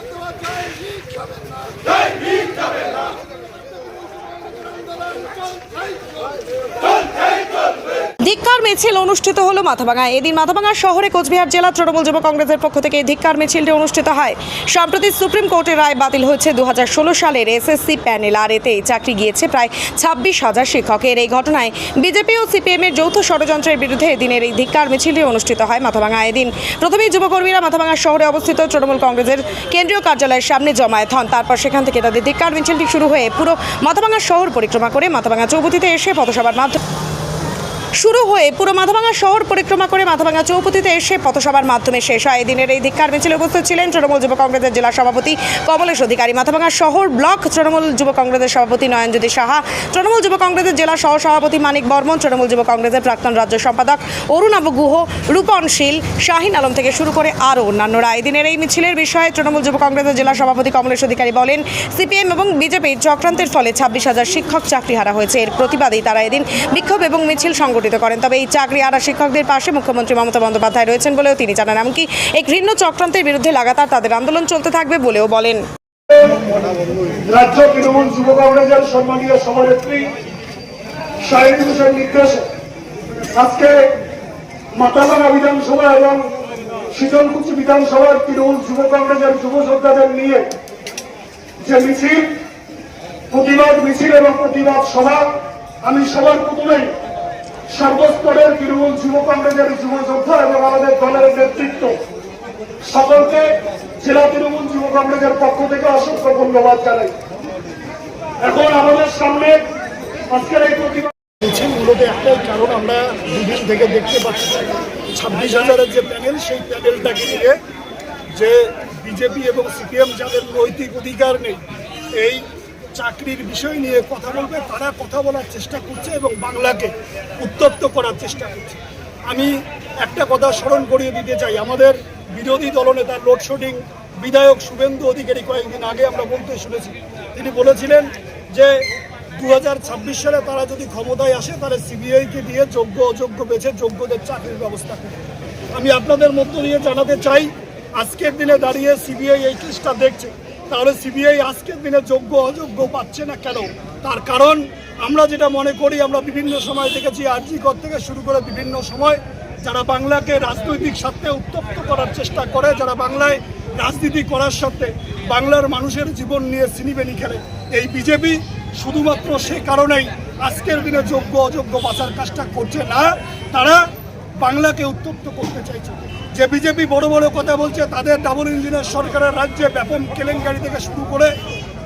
待って待って মিছিল অনুষ্ঠিত হলো মাথাভাঙায়। এদিন মাথাভাঙা শহরে কোচবিহার জেলা তৃণমূল যুব কংগ্রেসের পক্ষ থেকে ধিক্কার মিছিলটি অনুষ্ঠিত হয়। সম্প্রতি সুপ্রিম কোর্টের রায় বাতিল হয়েছে দু সালের এসএসসি প্যানেল। আর এতে চাকরি গিয়েছে প্রায় ছাব্বিশ হাজার শিক্ষকের এই ঘটনায় বিজেপি ও সিপিএম এর যৌথ ষড়যন্ত্রের বিরুদ্ধে এদিনের এই ধিক্কার মিছিলটি অনুষ্ঠিত হয় মাথাভাঙা এদিন প্রথমেই যুবকর্মীরা মাথাভাঙা শহরে অবস্থিত তৃণমূল কংগ্রেসের কেন্দ্রীয় কার্যালয়ের সামনে জমায়েত হন। তারপর সেখান থেকে তাদের ধিক্কার মিছিলটি শুরু হয়ে পুরো মাথাভাঙা শহর পরিক্রমা করে মাথাভাঙা চৌপতিতে এসে পথসভার মাধ্যমে শুরু হয়ে পুরো মাথাভাঙা শহর পরিক্রমা করে মাথাভাঙা চৌপতিতে এসে পথসভার মাধ্যমে শেষ হয়। এদিনের এই ধিক্কার মিছিলে উপস্থিত ছিলেন তৃণমূল যুব কংগ্রেসের জেলা সভাপতি কমলেশ অধিকারী। মাথাভাঙা শহর ব্লক তৃণমূল যুব কংগ্রেসের সভাপতি নয়নজ্যোতি সাহা, তৃণমূল যুব কংগ্রেসের জেলা সহ সভাপতি মানিক বর্মন, তৃণমূল যুব কংগ্রেসের প্রাক্তন রাজ্য সম্পাদক অরুণাব গুহ, রূপন শীল, শাহিন আলম থেকে শুরু করে আরও অন্যান্যরা। এদিনের এই মিছিলের বিষয়ে তৃণমূল যুব কংগ্রেসের জেলা সভাপতি কমলেশ অধিকারী বলেন, সিপিএম এবং বিজেপির চক্রান্তের ফলে ছাব্বিশ হাজার শিক্ষক চাকরি হারা হয়েছে। এর প্রতিবাদেই তারা এদিন বিক্ষোভ এবং মিছিল সংগঠিত করেন। তবে এই চাকরি হারা শিক্ষকদের পাশে মুখ্যমন্ত্রী মমতা বন্দ্যোপাধ্যায় রয়েছেন বলেও তিনি জানান, এমনকি এই ঘৃণ্য চক্রান্তের বিরুদ্ধে লাগাতার তাদের আন্দোলন চলতে থাকবে বলেও বলেন। নিয়ে প্রতিবাদ মিছিল এবং প্রতিবাদ সভা, আমি সবার প্রথমেই সর্বস্তরের তৃণমূল যুব কংগ্রেসের যুব যোদ্ধা এবং আমাদের দলের নেতৃত্ব। সকলকে জেলা তৃণমূল যুব কংগ্রেসের পক্ষ থেকে অসংখ্য ধন্যবাদ জানাই। এখন আমাদের সামনে আজকের এই প্রতিবাদ মূলত একটাই কারণ আমরা দুদিন থেকে দেখতে পাচ্ছি। ছাব্বিশ হাজারের যে প্যানেল, সেই প্যানেলটাকে নিয়ে যে বিজেপি এবং সিপিএম যাদের নৈতিক অধিকার নেই, এই চাকরির বিষয় নিয়ে কথা বলবে, তারা কথা বলার চেষ্টা করছে এবং বাংলাকে উত্তপ্ত করার চেষ্টা করছে। আমি একটা কথা স্মরণ করিয়ে দিতে চাই, আমাদের বিরোধী দলনেতা লোডশেডিং বিধায়ক শুভেন্দু অধিকারী কয়েকদিন আগে আমরা বলতে শুনেছি, তিনি বলেছিলেন যে দু হাজার ছাব্বিশ সালে তারা যদি ক্ষমতায় আসে, তাহলে সিবিআইকে দিয়ে যোগ্য, অযোগ্য বেছে যোগ্যদের চাকরির ব্যবস্থা করবে। আমি আপনাদের মধ্য দিয়ে জানাতে চাই, আজকের দিনে দাঁড়িয়ে সিবিআই এই কেসটা দেখছে। তাহলে সিবিআই আজকের দিনে যোগ্য, অযোগ্য পাচ্ছে না কেন? তার কারণ আমরা যেটা মনে করি, আমরা বিভিন্ন সময় দেখেছি আর্জিকর থেকে শুরু করে বিভিন্ন সময় যারা বাংলাকে রাজনৈতিক স্বার্থে উত্তপ্ত করার চেষ্টা করে, যারা বাংলায় রাজনীতি করার সত্ত্বে বাংলার মানুষের জীবন নিয়ে সিনিবেনি খেলে। এই বিজেপি শুধুমাত্র সে কারণেই আজকের দিনে যোগ্য, অযোগ্য বাঁচার কাজটা করছে না, তারা বাংলাকে উত্তপ্ত করতে চাইছে। যে বিজেপি বড় বড় কথা বলছে, তাদের ডাবল ইঞ্জিনের সরকারের রাজ্যে ব্যাপক কেলেঙ্কারি থেকে শুরু করে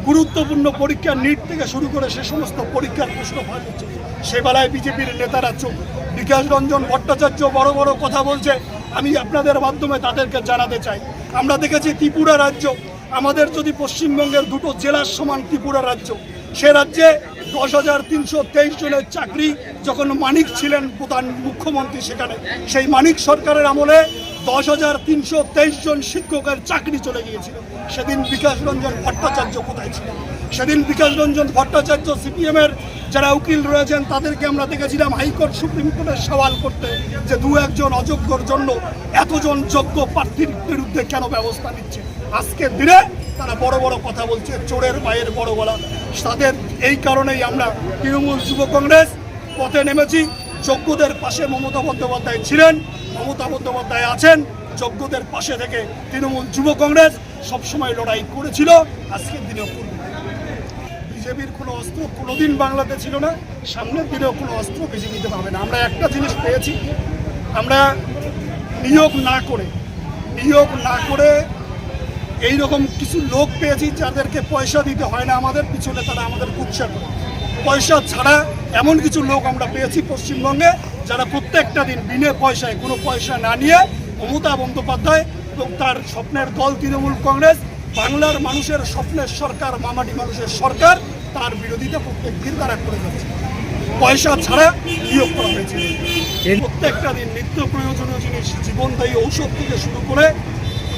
গুরুত্বপূর্ণ পরীক্ষা নিট থেকে শুরু করে সে সমস্ত পরীক্ষার প্রশ্ন ফাঁস হচ্ছে। সে বেলায় বিজেপির নেতারা চোখ বিকাশ রঞ্জন ভট্টাচার্য বড় বড় কথা বলছে, আমি আপনাদের মাধ্যমে তাদেরকে জানাতে চাই। আমরা দেখেছি ত্রিপুরা রাজ্য, আমাদের যদি পশ্চিমবঙ্গের দুটো জেলার সমান ত্রিপুরা রাজ্য সে রাজ্যে দশ হাজার তিনশো তেইশ জনের চাকরি, যখন মানিক ছিলেন প্রধান মুখ্যমন্ত্রী সেখানে, সেই মানিক সরকারের আমলে দশ হাজার তিনশো তেইশ জন শিক্ষকের চাকরি চলে গিয়েছিল। সেদিন বিকাশ রঞ্জন ভট্টাচার্য কোথায় ছিলেন সেদিন বিকাশ রঞ্জন ভট্টাচার্য সিপিএম এর যারা উকিল রয়েছেন, তাদেরকে আমরা দেখেছিলাম হাইকোর্ট সুপ্রিম কোর্টের সওয়াল করতে যে দু একজন অযোগ্যর জন্য এতজন যোগ্য প্রার্থীর বিরুদ্ধে কেন ব্যবস্থা নিচ্ছে? আজকের দিনে তারা বড় বড় কথা বলছে, চোরের মায়ের বড় বলা তাদের এই কারণেই আমরা তৃণমূল যুব কংগ্রেস পথে নেমেছি। যোগ্যদের পাশে মমতা বন্দ্যোপাধ্যায় ছিলেন, মমতা বন্দ্যোপাধ্যায় আছেন, যোগ্যদের পাশে থেকে তৃণমূল যুব কংগ্রেস সবসময় লড়াই করেছিল, আজকের দিনেও করবে। বিজেপির কোনো অস্ত্র কোনোদিন বাংলাতে ছিল না, সামনের দিনেও কোনো অস্ত্র বিজেপিতে পাবে না। আমরা একটা জিনিস পেয়েছি, আমরা নিয়োগ না করে, নিয়োগ না করে এই রকম কিছু লোক পেয়েছি যাদেরকে পয়সা দিতে হয় না আমাদের, পিছনে তারা আমাদের কুৎসা করে পয়সা ছাড়া এমন কিছু লোক আমরা পেয়েছি পশ্চিমবঙ্গে যারা প্রত্যেকটা দিন বিনে পয়সায়, কোনো পয়সা না নিয়ে মমতা বন্দ্যোপাধ্যায় এবং তার স্বপ্নের দল তৃণমূল কংগ্রেস, বাংলার মানুষের স্বপ্নের সরকার, মামাটি মানুষের সরকার, তার বিরোধিতা প্রত্যেক দিন তারা করে যাচ্ছে। পয়সা ছাড়া নিয়োগ করা হয়েছিল প্রত্যেকটা দিন নিত্য প্রয়োজনীয় জিনিস, জীবনদায়ী ঔষধ থেকে শুরু করে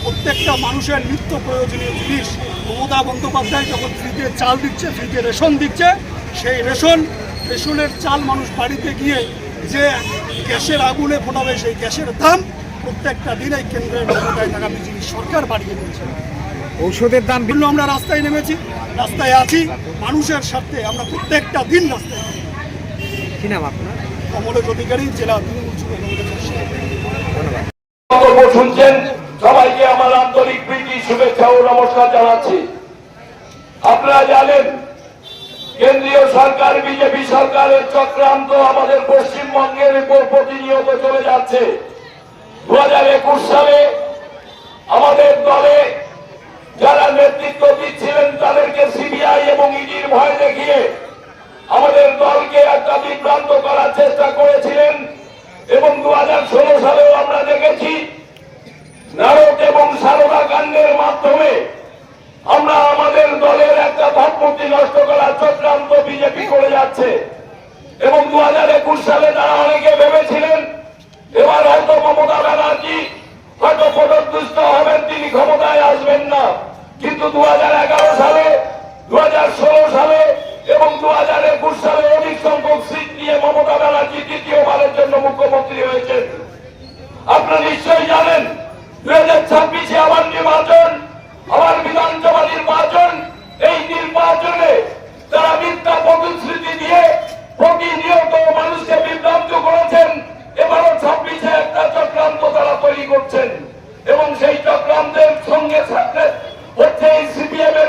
প্রত্যেকটা মানুষের নিত্য প্রয়োজনীয় জিনিস মমতা বন্দ্যোপাধ্যায় যখন ফ্রিতে চাল দিচ্ছে ফ্রিতে রেশন দিচ্ছে সেই রেশন রেশনের চাল মানুষ বাড়িতে গিয়ে যে গ্যাসের আগুনে ফোটাবে সেই গ্যাসের দাম প্রত্যেকটা দিন এই কেন্দ্রের ক্ষমতায় থাকা বিজেপি সরকার বাড়িয়ে দিয়েছে ঔষধের দাম বিভিন্ন আমরা রাস্তায় নেমেছি রাস্তায় আছি মানুষের স্বার্থে আমরা প্রত্যেকটা দিন রাস্তায় আছি। কি নাম আপনার কমলেশ অধিকারী জেলা তৃণমূল। বক্তব্য শুনছেন শুভেচ্ছা ও নমস্কার জানাচ্ছি। আপনারা জানেন, কেন্দ্রীয় সরকার, বিজেপি সরকারের চক্রান্ত আমাদের পশ্চিমবঙ্গের উপর প্রতিনিয়ত চলে যাচ্ছে। দু হাজার একুশ সালে আমাদের দলে যারা নেতৃত্ব দিচ্ছিলেন, তাদেরকে সিবিআই এবং ইডির ভয় দেখিয়ে আমাদের দলকে একটা বিভ্রান্ত করার চেষ্টা করেছিলেন এবং দু হাজার ষোলো সালেও আমরা দেখেছি সারদা মাধ্যমে আমরা আমাদের দলের একটা ভাবমূর্তি নষ্ট করার চক্রান্ত বিজেপি করে যাচ্ছে। এবং দু হাজার একুশ সালে তারা অনেকে ভেবেছিলেন, এবার হয়তো মমতা ব্যানার্জি হয়তো পদদুষ্ট সঙ্গে সাথে হচ্ছে এই সিপিএম এর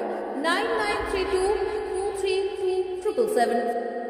Nine nine three two two three three triple seven.